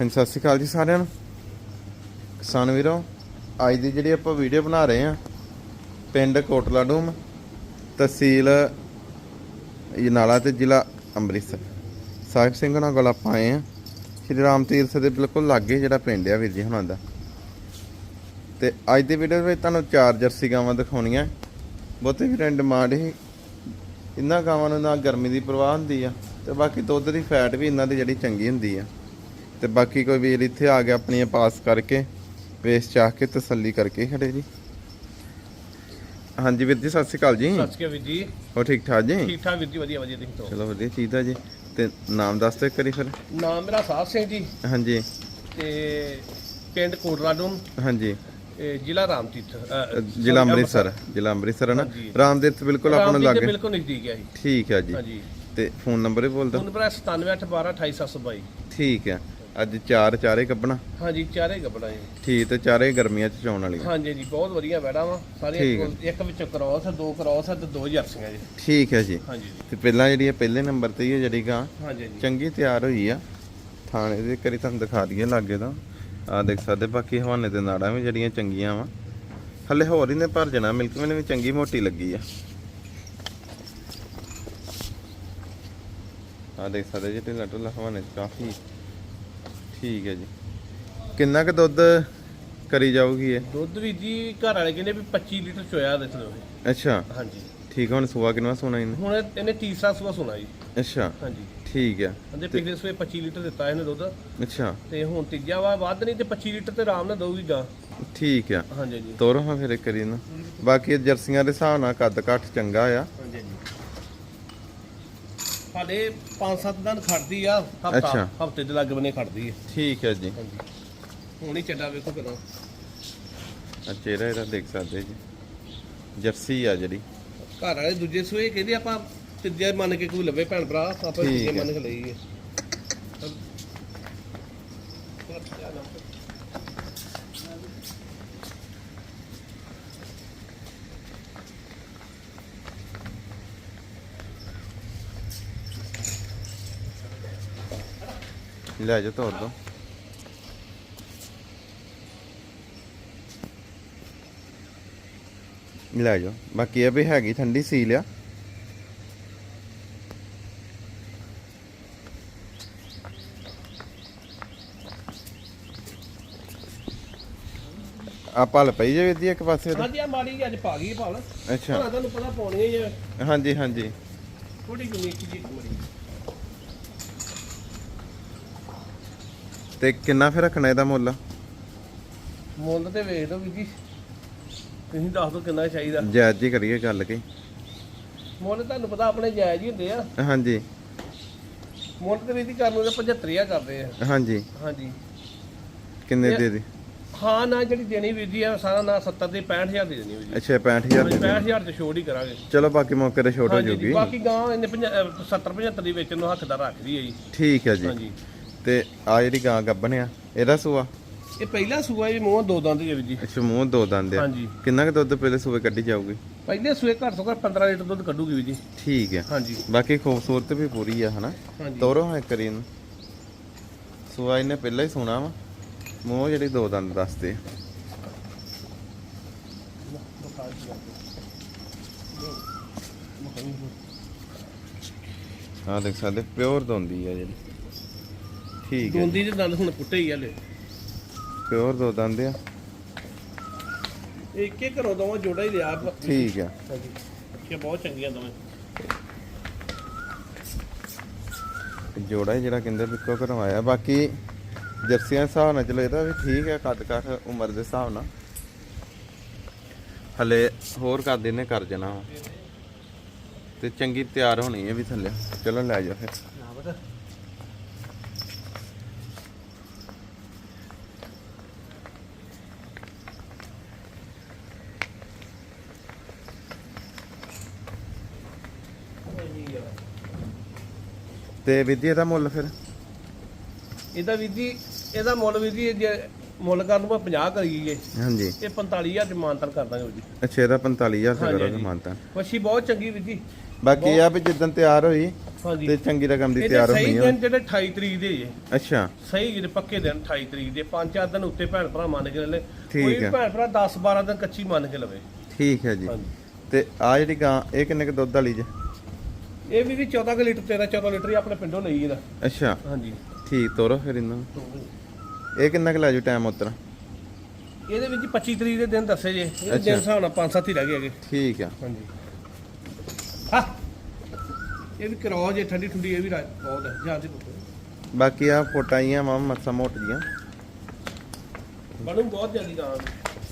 ਹਾਂਜੀ, ਸਤਿ ਸ਼੍ਰੀ ਅਕਾਲ ਜੀ ਸਾਰਿਆਂ ਨੂੰ। ਕਿਸਾਨ ਵੀਰੋ, ਅੱਜ ਦੀ ਜਿਹੜੀ ਆਪਾਂ ਵੀਡੀਓ ਬਣਾ ਰਹੇ ਆ ਪਿੰਡ ਕੋਟਲਾ ਡੂਮ, ਤਹਿਸੀਲ ਜਨਾਲਾ ਤੇ ਜ਼ਿਲ੍ਹਾ ਅੰਮ੍ਰਿਤਸਰ। ਸਾਹਿਬ ਸਿੰਘ ਉਹਨਾਂ ਕੋਲ ਆਪਾਂ ਆਏ ਆ ਸ਼੍ਰੀ ਰਾਮ ਤੀਰਥ ਦੇ ਬਿਲਕੁਲ ਲਾਗੇ ਜਿਹੜਾ ਪਿੰਡ ਆ ਵੀਰ ਜੀ ਹੁਣਾਂ ਦਾ। ਤੇ ਅੱਜ ਦੀ ਵੀਡੀਓ ਵਿੱਚ ਤੁਹਾਨੂੰ ਚਾਰ ਜਰਸੀ ਗਾਵਾਂ ਦਿਖਾਉਣੀਆਂ। ਬਹੁਤੇ ਵੀਰਾਂ ਦੀ ਡਿਮਾਂਡ ਹੀ। ਇਹਨਾਂ ਗਾਵਾਂ ਨੂੰ ਨਾ ਗਰਮੀ ਦੀ ਪਰਵਾਹ ਹੁੰਦੀ ਆ, ਤੇ ਬਾਕੀ ਦੁੱਧ ਦੀ ਫੈਟ ਵੀ ਇਹਨਾਂ ਦੀ ਜਿਹੜੀ ਚੰਗੀ ਹੁੰਦੀ ਆ। ਤੇ ਬਾਕੀ ਕੋਈ ਵੀਰ ਇੱਥੇ ਆ ਗਿਆ ਆਪਣੀਆਂ ਪਾਸ ਕਰਕੇ ਵੇਸ ਚਾਹ ਕੇ ਤਸੱਲੀ ਕਰਕੇ ਖੜੇ ਜੀ। ਹਾਂਜੀ ਵੀਰ ਜੀ ਸਤਿ ਸ਼੍ਰੀ ਅਕਾਲ ਜੀ। ਸਤਿ ਸ਼੍ਰੀ ਅਕਾਲ ਵੀਰ ਜੀ। ਹੋ ਠੀਕ ਠਾਕ ਜੀ? ਠੀਕ ਠਾਕ ਵੀਰ ਜੀ ਵਧੀਆ ਵਧੀਆ ਤੁਸੀਂ ਤੋਂ ਚਲੋ ਵਧੀਆ ਚੀਜ਼ ਆ ਜੀ। ਤੇ ਨਾਮ ਦੱਸ ਦਿਓ ਕਰੀ ਫਿਰ। ਨਾਮ ਮੇਰਾ ਸਾਧ ਸਿੰਘ ਜੀ। ਹਾਂਜੀ। ਤੇ ਪਿੰਡ ਕੋਟਰਾਡੂਮ ਹਾਂਜੀ। ਜ਼ਿਲ੍ਹਾ ਰਾਮਤੀਰਥ ਜ਼ਿਲ੍ਹਾ ਅੰਮ੍ਰਿਤਸਰ ਜ਼ਿਲ੍ਹਾ ਅੰਮ੍ਰਿਤਸਰ ਹੈ ਨਾ। ਰਾਮਦੀਪ ਬਿਲਕੁਲ ਆਪਾਂ ਨੂੰ ਰਾਮਤੀਰਥ ਲੱਗੇ। ਬਿਲਕੁਲ ਨਜ਼ਦੀਕ ਹੈ ਜੀ। ਠੀਕ ਹੈ ਜੀ। ਤੇ ਫੋਨ ਨੰਬਰ ਵੀ ਬੋਲ ਦਿਓ ਫੋਨ ਨੰਬਰ ਹੈ 9781122722 ਠੀਕ ਹੈ। ਅੱਜ ਚਾਰ ਚਾਰੇ ਕੱਢਣਾ ਹਾਂਜੀ ਚਾਰੇ ਗੱਬੜਾ ਜੀ। ਠੀਕ ਤੇ ਚਾਰੇ ਗਰਮੀਆਂ ਚ ਚੌਣ ਵਾਲੀਆਂ। ਹਾਂਜੀ ਜੀ ਬਹੁਤ ਵਧੀਆ ਵੈੜਾ ਵਾ ਸਾਰੇ ਠੀਕ ਹੈ। ਇੱਕ ਵਿੱਚ ਕ੍ਰੋਸ ਹੈ ਦੋ ਕ੍ਰੋਸ ਹੈ ਤੇ ਦੋ ਜਰਸੀਆਂ ਜੀ। ਠੀਕ ਹੈ ਜੀ। ਹਾਂਜੀ ਜੀ। ਤੇ ਪਹਿਲਾਂ ਜਿਹੜੀ ਹੈ ਪਹਿਲੇ ਨੰਬਰ ਤੇ ਹੀ ਹੈ ਜਿਹੜੀ ਗਾਂ ਹਾਂਜੀ ਜੀ ਚੰਗੀ ਤਿਆਰ ਹੋਈ ਆ। ਥਾਣੇ ਦੇ ਕਰੀ ਤੁਹਾਨੂੰ ਦਿਖਾ ਦਈਏ ਲਾਗੇ ਦਾ ਆ ਦੇਖ ਸਕਦੇ ਬਾਕੀ ਹਵਾਨੇ ਤੇ ਨਾੜਾਂ ਵੀ ਜਿਹੜੀਆਂ ਚੰਗੀਆਂ ਵਾ। ਹਲੇ ਹੋਰ ਹੀ ਨੇ ਭਰ ਜਾਣਾ ਮਿਲਕ ਮੈਨ ਵੀ ਚੰਗੀ ਮੋਟੀ ਲੱਗੀ ਆ। ਆ ਦੇਖ ਸਕਦੇ ਜੀ ਢਿੱਲਾ ਢੁੱਲਾ ਹਵਾਨੇ ਚ ਕਾਫੀ ਠੀਕ ਹੈ ਜੀ। ਕਿੰਨਾ ਕੁ ਦੁੱਧ ਕਰੀ ਜਾਊਗੀ ਇਹ? ਦੁੱਧ ਵੀ ਜੀ ਘਰ ਵਾਲੇ ਕਹਿੰਦੇ ਵੀ 25 ਲੀਟਰ ਚੋਇਆ ਦੇ ਥਲੋ ਅੱਛਾ। ਹਾਂਜੀ। ਠੀਕ ਆ, ਹੁਣ ਸੁਆ ਕਿੰਨਾ ਸੋਣਾ ਇਹਨੇ? ਹੁਣ ਇਹਨੇ ਤੀਸਰਾ ਸੂਆ ਸੁਣਾ ਜੀ। ਅੱਛਾ। ਹਾਂਜੀ। ਠੀਕ ਆ। ਕਹਿੰਦੇ ਪਿਛਲੇ ਸੂਏ 25 ਲੀਟਰ ਦਿੱਤਾ ਇਹਨੇ ਦੁੱਧ। ਅੱਛਾ। ਤੇ ਹੁਣ ਤੀਜਾ ਵਾ ਵੱਧ ਨਹੀਂ ਤੇ 25 ਲੀਟਰ ਤੇ ਆਰਾਮ ਨਾਲ ਦਊਗੀ ਗਾਂ। ਠੀਕ ਆ। ਹਾਂਜੀ ਜੀ ਤੋਰੋ ਹਾਂ ਫਿਰ ਇੱਕ ਕਰੀ ਨਾ ਬਾਕੀ ਇਹ ਜਰਸੀਆਂ ਦੇ ਹਿਸਾਬ ਨਾਲ ਕੱਦ ਘੱਟ ਚੰਗਾ ਆ। ਸਾਡੇ 5-7 ਦਿਨ ਖੜਦੀ ਆ ਹਫਤਾ ਅੱਛਾ। ਹਫ਼ਤੇ ਦੇ ਲੱਗ ਬਨੇ ਖੜਦੀ ਹੈ ਠੀਕ ਹੈ ਜੀ। ਹਾਂਜੀ। ਹੁਣ ਹੀ ਚੱਡਾ ਵੇਖੋ ਕਿਦੋਂ। ਆ ਚਿਹਰਾ ਇਹਦਾ ਦੇਖ ਸਕਦੇ ਜੀ। ਜਰਸੀ ਆ ਜਿਹੜੀ। ਘਰ ਵਾਲੇ ਦੂਜੇ ਸੂਏ ਕਹਿੰਦੇ ਆਪਾਂ ਤੀਜੇ ਮੰਨ ਕੇ ਕੋਈ ਲਵੇ ਭੈਣ ਭਰਾ ਆਪਾਂ ਠੀਕ ਤੀਜੇ ਹੈ। ਮੰਨ ਕੇ ਲਈਏ। ਲੈ ਜਾ ਤੋਰ ਦੋ। ਲੈ ਜਾ ਬਾਕੀ ਇਹ ਵੀ ਹੈਗੀ ਠੰਡੀ ਸੀਲ ਆ। ਆ ਪਲ ਪਈ ਜੇ ਦੀ ਇੱਕ ਪਾਸੇ ਤੇ। ਹਾਂਜੀ ਆ ਮਾੜੀ ਅੱਜ ਪਾ ਗਈ ਭਾਲ। ਅੱਛਾ। ਤੁਹਾਨੂੰ ਪਤਾ ਪਾਉਣੀ ਹੀ ਹਾਂਜੀ ਹਾਂਜੀ। ਥੋੜੀ ਜਿਹੀ ਨਿੱਕੀ ਜਿਹੀ ਮੜੀ ਤੇ ਕਿੰਨਾ ਫਿਰ ਰੱਖਣਾ ਇਹਦਾ ਮੁੱਲ? ਮੁੱਲ ਤੇ ਵੇਖ ਲਓ ਵੀ ਜੀ। ਤੁਸੀਂ ਦੱਸ ਦਿਓ ਕਿੰਨਾ ਚਾਹੀਦਾ। ਜਾਇਜ਼ ਜੀ ਕਰੀਏ ਗੱਲ ਕੇ। ਮੁੱਲ ਤੁਹਾਨੂੰ ਪਤਾ ਆਪਣੇ ਜਾਇਜ਼ ਹੀ ਹੁੰਦੇ ਆ। ਹਾਂਜੀ। ਮੁੱਲ ਤੇ ਵੀ ਦੀ ਕਰਨ ਤਾਂ 75000 ਕਰਦੇ ਆ। ਹਾਂਜੀ। ਹਾਂਜੀ। ਕਿੰਨੇ ਦੇ ਦੀ? ਹਾਂ ਨਾ ਜਿਹੜੀ ਦੇਣੀ ਵੀਰ ਜੀ ਆ ਸਾਰਾ ਨਾ 70 ਤੇ 65000 ਦੀ ਦੇਣੀ ਵੀਰ ਜੀ। ਅੱਛਾ 65000 ਦੀ 65000 ਤੇ ਛੋੜ ਹੀ ਕਰਾਂਗੇ। ਚਲੋ ਬਾਕੀ ਮੌਕੇ ਤੇ ਛੋਟ ਹੋ ਜੂਗੀ। ਬਾਕੀ ਗਾਂ ਇਹਨੇ 70 75 ਦੀ ਵੇਚਣ ਨੂੰ ਹੱਕਦਾਰ ਰੱਖਦੀ ਹੈ ਜੀ। ਠੀਕ ਹੈ ਜੀ। ਹਾਂਜੀ। ਤੇ ਆ ਜਿਹੜੀ ਗਾਂ ਗੱਬਣ ਆ ਇਹਦਾ ਸੂਆ? ਇਹ ਪਹਿਲਾ ਸੂਆ ਜੀ ਮੂੰਹ ਦੋ ਦੰਦ ਜੀ ਵੀਰ ਜੀ। ਅੱਛਾ ਮੂੰਹ ਦੋ ਦੰਦ ਆ। ਹਾਂਜੀ। ਕਿੰਨਾ ਕੁ ਦੁੱਧ ਪਹਿਲੇ ਸੂਏ ਕੱਢੀ ਜਾਊਗੀ? ਪਹਿਲੇ ਸੂਏ ਘੱਟ ਤੋਂ ਘੱਟ 15 ਲੀਟਰ ਦੁੱਧ ਕੱਢੂਗੀ ਵੀਰ ਜੀ। ਠੀਕ ਹੈ ਹਾਂਜੀ। ਬਾਕੀ ਖੂਬਸੂਰਤ ਵੀ ਪੂਰੀ ਆ ਹਨਾ? ਤੋਰੋ ਹਾਂ ਕਰੀ ਸੂਆ ਇਹਨੇ ਪਹਿਲਾਂ ਹੀ ਸੋਣਾ ਵਾ। ਮੂੰਹ ਜਿਹੜੀ ਦੋ ਦੰਦ ਦੱਸਦੇ ਆ। ਦੇਖ ਸਕਦੇ ਪਿਓਰ ਦੋਂਦੀ ਆ ਜਿਹੜੀ। ਠੀਕ ਹੈ ਦੋਂਦੀ ਦੇ ਦੰਦ ਹੁਣ ਪੁੱਟੇ ਹੀ ਹਲੇ। ਪਿਓਰ ਦੋ ਦੰਦ ਆ। ਇੱਕ ਇੱਕ ਘਰੋਂ ਦੋਵਾਂ ਜੋੜਾ ਹੀ ਲਿਆ ਠੀਕ ਆ। ਹਾਂਜੀ। ਇਹ ਬਹੁਤ ਚੰਗੀਆਂ ਦੋਵੇਂ। ਜੋੜਾ ਹੀ ਜਿਹੜਾ ਕਹਿੰਦੇ ਬਿੱਕੋ ਘਰੋਂ ਆਇਆ। ਬਾਕੀ ਜਰਸੀਆਂ ਦੇ ਹਿਸਾਬ ਨਾਲ ਚਲੋ ਇਹਦਾ ਵੀ ਠੀਕ ਹੈ ਕੱਦ ਕੱਠ ਉਮਰ ਦੇ ਹਿਸਾਬ ਨਾਲ। ਹਲੇ ਹੋਰ ਕਰ ਦਿਨੇ ਕਰ ਜਾਣਾ ਵਾ। ਤੇ ਚੰਗੀ ਤਿਆਰ ਹੋਣੀ ਹੈ ਵੀ ਥੱਲੇ। ਚਲੋ ਲੈ ਜਾਓ ਫਿਰ ਨਾ ਬਤਾ ਤੇ ਵਿਧੀ ਇਹਦਾ ਮੁੱਲ ਫਿਰ? ਇਹਦਾ ਜੀ ਇਹਦਾ ਮੁੱਲ ਵੀਰ ਜੀ ਮੁੱਲ ਨੂੰ ਆਪਾਂ 50 ਕਰੀਏ। ਹਾਂਜੀ। ਇਹ 45000 ਚ ਮਾਨਤਨ ਕਰ ਦਾਂਗੇ ਜੀ। ਅੱਛਾ ਇਹਦਾ 45000 ਹਾਂਜੀ, ਕਰੋਗੇ ਹਾਂਜੀ। ਮਾਨਤਾ ਵੱਛੀ ਬਹੁਤ ਚੰਗੀ ਜੀ। ਬਾਕੀ ਆ ਵੀ ਜਿੱਦਣ ਤਿਆਰ ਹੋਈ ਤੇ ਚੰਗੀ ਰਕਮ ਦੀ ਤਿਆਰ ਸਹੀ ਹੋਣੀ ਆ। ਦਿਨ ਜਿਹੜੇ 28 ਤਰੀਕ ਦੇ ਜੇ। ਅੱਛਾ। ਸਹੀ ਜਿਹੜੇ ਪੱਕੇ ਦਿਨ 28 ਤਰੀਕ ਦੇ। ਪੰਜ ਚਾਰ ਦਿਨ ਉੱਤੇ ਭੈਣ ਭਰਾ ਮੰਨ ਕੇ ਲੈ ਕੋਈ। ਭੈਣ ਭਰਾ 10 12 ਦਿਨ ਕੱਚੀ ਮੰਨ ਕੇ ਲਵੇ। ਠੀਕ ਹੈ ਜੀ। ਤੇ ਆ ਜਿਹੜੀ ਗਾਂ ਇਹ ਕਿੰਨੇ ਕ ਦੁੱਧ ਵਾਲੀ ਜੇ? ਇਹ ਵੀ ਵੀ 14 ਕੁ ਲੀਟਰ 13 14 ਲੀਟਰ ਹੀ ਆਪਣੇ ਪਿੰਡੋਂ ਲਈ ਇਹਦਾ। ਅੱਛਾ। ਹਾਂਜੀ। ਠੀਕ ਤੋਰੋ ਫਿਰ ਇਹਨਾਂ ਨੂੰ। ਇਹ ਕਿੰਨਾ ਕੁ ਲੈ ਜੂ ਟਾਈਮ ਉਤਰ? ਇਹਦੇ ਵਿੱਚ 25 ਤਰੀਕ ਦੇ ਦਿਨ ਦੱਸੇ ਜੇ। ਇਹ। ਦਿਨ ਹਿਸਾਬ ਨਾਲ 5-7 ਹੀ ਰਹਿ ਗਏ ਹੈਗੇ। ਠੀਕ ਆ। ਹਾਂਜੀ। ਹਾਂ। ਇਹ ਵੀ ਕਰਾਓ ਜੇ ਠੰਡੀ ਠੰਡੀ ਇਹ ਵੀ ਰਾ- ਬਹੁਤ ਹੈ। ਜਾਂ ਤੇ ਬਾਕੀ ਆ ਫੋਟਾਈਆਂ ਮਾਂ ਮੱਸਾ ਮੋਟ ਜੀਆਂ। ਬਣੂ ਬਹੁਤ ਜਲਦੀ ਗਾਂ।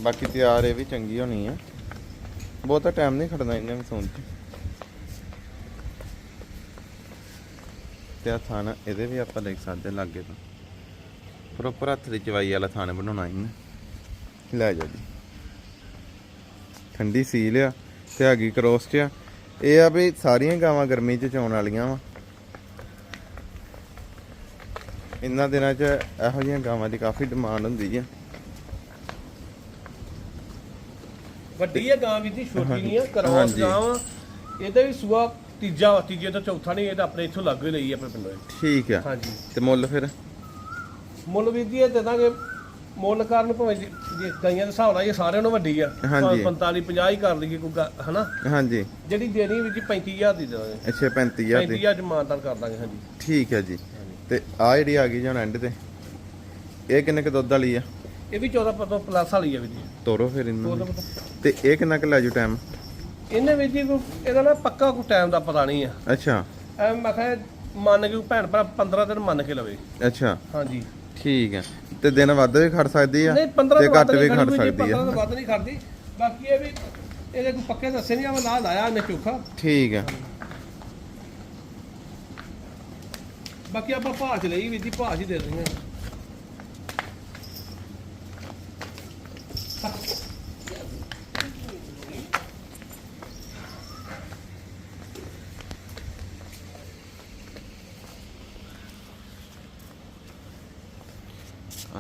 ਬਾਕੀ ਤਿਆਰ ਇਹ ਵੀ ਚੰਗੀ ਹੋਣੀ ਆ। ਬਹੁਤਾ ਟਾਈਮ ਨਹੀਂ ਖੜਨਾ ਇਹਨਾਂ ਨੂੰ ਸੌਣ ਚ। ਤੇ ਆ ਥਾਣਾ ਇਹਦੇ ਵੀ ਆਪਾਂ ਦੇਖ ਸਕਦੇ ਲਾਗੇ ਤੋਂ। ਪ੍ਰੋਪਰ ਹੱਥ ਦੀ ਚਵਾਈ ਵਾਲਾ ਥਾਣਾ ਬਣਾਉਣਾ ਇਹਨੇ। ਲੈ ਜਾ ਜੀ। ਠੰਡੀ ਸੀਲ ਆ ਤੇ ਹੈਗੀ ਕਰੋਸ ਚ ਆ। ਇਹ ਆ ਵੀ ਸਾਰੀਆਂ ਗਾਵਾਂ ਗਰਮੀ ਚ ਚੋਣ ਵਾਲੀਆਂ ਵਾ। ਇਹਨਾਂ ਦਿਨਾਂ ਚ ਇਹੋ ਜਿਹੀਆਂ ਗਾਵਾਂ ਦੀ ਕਾਫੀ ਡਿਮਾਂਡ ਹੁੰਦੀ ਆ। ਵੱਡੀ ਹੈ ਗਾਂ ਵੀ ਦੀ ਛੋਟੀ ਨਹੀਂ ਹੈ ਕਰੋਸ। ਗਾਂ ਇਹਦਾ ਵੀ ਸੂਆ ਤੀਜਾ ਤੀਜੇ ਤੋਂ ਚੌਥਾ ਨਹੀਂ ਇਹ ਤਾਂ ਆਪਣੇ ਇੱਥੋਂ ਲੱਗ ਹੀ ਲਈ ਆਪਣੇ ਪਿੰਡੋਂ ਇਹ। ਠੀਕ ਆ। ਹਾਂਜੀ। ਤੇ ਮੁੱਲ ਫਿਰ? ਮੁੱਲ ਵੀ ਇਹ ਦੇ ਦਾਂਗੇ ਮੁੱਲ ਕਾਰਨ ਭਾਵੇਂ ਜੇ ਜੇ ਕਈਆਂ ਦੇ ਹਿਸਾਬ ਨਾਲ ਇਹ ਸਾਰਿਆਂ ਨੂੰ ਵੱਡੀ ਆ। ਹਾਂਜੀ। 45 50 ਹੀ ਕਰ ਲਈਏ ਕੋਈ ਗੱਲ, ਹਨਾ? ਹਾਂਜੀ। ਜਿਹੜੀ ਦੇਣੀ ਵੀ ਜੀ 35000 ਦੀ ਦੇ ਦਾਂਗੇ। ਅੱਛਾ 35000 ਦੀ। 35000 ਚ ਮਾਨਤਾਨ ਕਰ ਦਾਂਗੇ ਹਾਂਜੀ। ਠੀਕ ਹੈ ਜੀ। ਤੇ ਆ ਜਿਹੜੀ ਆ ਗਈ ਜਣ ਐਂਡ ਤੇ ਇਹ ਕਿੰਨੇ ਕ ਦੁੱਧ ਵਾਲੀ ਆ? ਇਹ ਵੀ 14 ਪਤੋਂ ਪਲੱਸ ਵਾਲੀ ਆ ਵੀ ਜੀ। ਤੋਰੋ ਫਿਰ ਇਹਨੂੰ। ਤੇ ਇਹ ਕਿੰਨਾ ਕ ਲੈ ਜੂ ਟਾਈਮ ਇਹਨੇ ਵਿੱਚ ਜੀ ਕੋਈ- ਇਹਦਾ ਨਾ ਪੱਕਾ ਕੋਈ ਟਾਈਮ ਦਾ ਪਤਾ ਨਹੀਂ ਆ। ਅੱਛਾ। ਐ ਮੈਂ ਕਿਹਾ ਮੰਨ ਕੇ ਭੈਣ ਭਰਾ 15 ਦਿਨ ਮੰਨ ਕੇ ਲਵੇ। ਅੱਛਾ। ਹਾਂਜੀ। ਠੀਕ ਹੈ ਤੇ ਦਿਨ ਵੱਧ ਵੀ ਖੜ ਸਕਦੀ ਆ ਨਹੀਂ 15 ਤੇ ਘੱਟ ਵੀ ਖੜ ਸਕਦੀ 15 ਆ ਤੋਂ ਵੱਧ ਨਹੀਂ ਖੜਦੀ। ਬਾਕੀ ਇਹ ਵੀ ਇਹਦੇ ਕੋਈ ਪੱਕੇ ਦੱਸੇ ਨਹੀਂ ਆ ਮੈਂ ਨਾਲ ਲਾਇਆ ਇਹਨੇ ਚੋਖਾ। ਠੀਕ ਆ। ਬਾਕੀ ਆਪਾਂ ਭਾਅ ਚ ਲਈ ਵੀ ਜੀ ਭਾਅ ਚ ਹੀ ਦੇ ਦਿੰਦੇ ਹਾਂ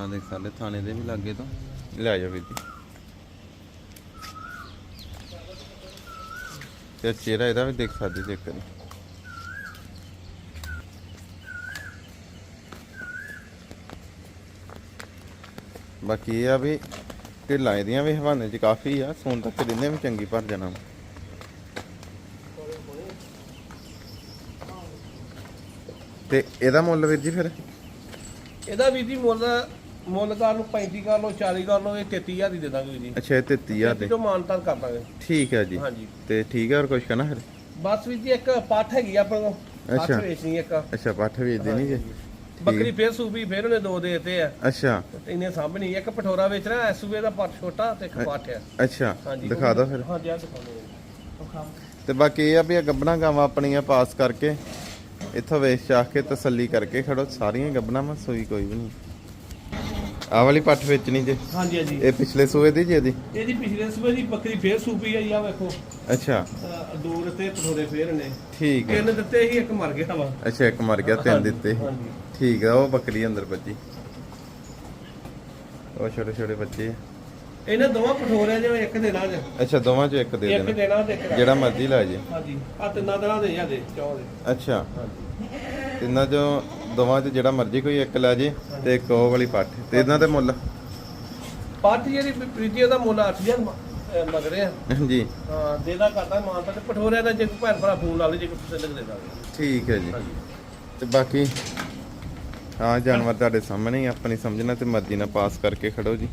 ਆ ਦੇਖ ਸਾਡੇ ਥਾਣੇ ਦੇ ਵੀ ਲੱਗੇ ਤੋਂ। ਲੈ ਜਾ ਵੀਰ ਜੀ। ਤੇ ਚਿਹਰਾ ਇਹਦਾ ਵੀ ਦੇਖ ਸਕਦੇ ਚੈੱਕ ਕਰੀ ਬਾਕੀ ਇਹ ਆ ਵੀ ਢਿੱਲਾਂ ਇਹਦੀਆਂ ਵੀ ਹਵਾਨੇ 'ਚ ਕਾਫੀ ਆ ਸੋਨ ਤੱਕ ਦਿੰਦੇ ਵੀ ਚੰਗੀ ਭਰ ਜਾਣਾ। ਤੇ ਇਹਦਾ ਮੁੱਲ ਵੀਰ ਜੀ ਫਿਰ? ਇਹਦਾ ਵੀ ਜੀ ਮੁੱਲ ਮੁੱਲ ਕਰ ਨੂੰ 35 ਕਰ ਲਓ 40 ਕਰ ਲਓ ਇਹ 33000 ਦੀ ਦੇ ਦਾਂਗੇ ਜੀ। ਅੱਛਾ ਇਹ 33000 ਦੇ। ਜੋ ਮਾਨਤਾਨ ਕਰ ਦਾਂਗੇ। ਠੀਕ ਹੈ ਜੀ। ਹਾਂਜੀ। ਤੇ ਠੀਕ ਹੈ ਹੋਰ ਕੁਝ ਕਹਿਣਾ ਫਿਰ? ਬਸ ਵੀ ਜੀ ਇੱਕ ਪੱਠ ਹੈਗੀ ਆ ਆਪਣੇ ਕੋਲ। ਪੱਠ ਅੱਛਾ। ਵੇਚਣੀ ਇੱਕ। ਅੱਛਾ ਪੱਠ ਵੇਚਦੇ ਨਹੀਂ ਜੀ। ਬੱਕਰੀ ਫੇਰ ਸੂਬੀ ਫੇਰ ਉਹਨੇ ਦੋ ਦਿੱਤੇ ਆ। ਅੱਛਾ। ਤੇ ਇੰਨੇ ਸਾਹਮਣੇ ਇੱਕ ਪਠੋਰਾ ਵੇਚ ਰਿਹਾ ਸੂਬੇ ਦਾ ਪੱਠ ਛੋਟਾ ਤੇ ਇੱਕ ਪੱਠ ਆ। ਅੱਛਾ ਦਿਖਾ ਦੋ ਫਿਰ। ਹਾਂਜੀ ਆ ਦਿਖਾਉਂਦੇ ਆ ਤੇ ਬਾਕੀ ਇਹ ਆ ਵੀ ਗੱਬਣਾ ਗਾਵਾਂ ਆਪਣੀਆਂ ਪਾਸ ਕਰਕੇ ਇੱਥੋਂ ਵੇਚ ਚਾਖ ਕੇ ਤਸੱਲੀ ਕਰਕੇ ਖੜੋ। ਸਾਰੀਆਂ ਗੱਬਣਾ ਮੈਂ ਸੋਈ ਕੋਈ ਵੀ ਨਹੀਂ। ਆਹ ਵਾਲੀ ਪੱਠ ਵੇਚਣੀ ਜੇ। ਹਾਂਜੀ ਹਾਂਜੀ। ਇਹ ਪਿਛਲੇ ਸੂਏ ਦੀ ਜੀ ਇਹਦੀ? ਇਹਦੀ ਪਿਛਲੇ ਸੂਬੇ ਦੀ ਬੱਕਰੀ ਫੇਰ ਸੂਬੀ ਆਈ ਆ ਵੇਖੋ। ਅੱਛਾ। ਦੋ ਦਿੱਤੇ ਪਠੋਰੇ ਫੇਰ ਨੇ। ਠੀਕ ਹੈ। ਤਿੰਨ ਦਿੱਤੇ ਸੀ ਇੱਕ ਮਰ ਗਿਆ ਵਾ। ਅੱਛਾ ਇੱਕ ਮਰ ਗਿਆ ਤਿੰਨ ਦਿੱਤੇ ਸੀ। ਠੀਕ ਆ ਉਹ ਬੱਕਰੀ ਅੰਦਰ ਬੱਜੀ ਉਹ ਛੋਟੇ ਛੋਟੇ ਬੱਚੇ ਆ। ਇਹਨਾਂ ਦੋਵਾਂ ਪਠੋਰਿਆਂ ਦੇ ਇੱਕ ਦੇਣਾ ਜੇ। ਅੱਛਾ ਦੋਵਾਂ ਚੋਂ ਇੱਕ ਦੇ ਇੱਕ ਦੇਣਾ। ਦੇਣਾ ਤੇ। ਜਿਹੜਾ ਮਰਜ਼ੀ ਲੈ ਜੇ। ਹਾਂਜੀ। ਆ ਤਿੰਨਾਂ ਦਿਨਾਂ ਦੇ ਜਾਂਦੇ ਚੌਂ ਦੇ। ਅੱਛਾ। ਹਾਂਜੀ। ਤਿੰਨਾਂ ਚੋਂ ਦੋਵਾਂ ਚ ਜਿਹੜਾ ਮਰਜ਼ੀ ਕੋਈ ਇੱਕ ਲੈ ਜੇ ਤੇ ਇੱਕ ਉਹ ਵਾਲੀ ਪੱਠ ਤੇ ਇਹਨਾਂ ਦੇ ਮੁੱਲ? ਪੱਠ ਜਿਹੜੀ ਪ੍ਰੀਤੀ ਉਹਦਾ ਮੁੱਲ 8000 ਮੰਗ ਰਹੇ। ਆ ਜੀ ਹਾਂ ਦੇਦਾ ਕਰਦਾ ਮਾਨ ਤਾਂ ਤੇ ਪਠੋਰਿਆਂ ਦਾ ਜੇ ਕੋਈ ਭੈਣ ਭਰਾ ਫੋਨ ਲਾ ਲੇ ਜੇ ਕੋਈ ਪਸੰਦ ਦੇ ਦਾਂਗੇ ਠੀਕ ਹੈ ਜੀ। ਤੇ ਬਾਕੀ ਹਾਂ ਜਾਨਵਰ ਤੁਹਾਡੇ ਸਾਹਮਣੇ ਹੀ ਆਪਣੀ ਸਮਝਣਾ ਤੇ ਮਰਜ਼ੀ ਨਾਲ ਪਾਸ ਕਰਕੇ ਖੜੋ ਜੀ।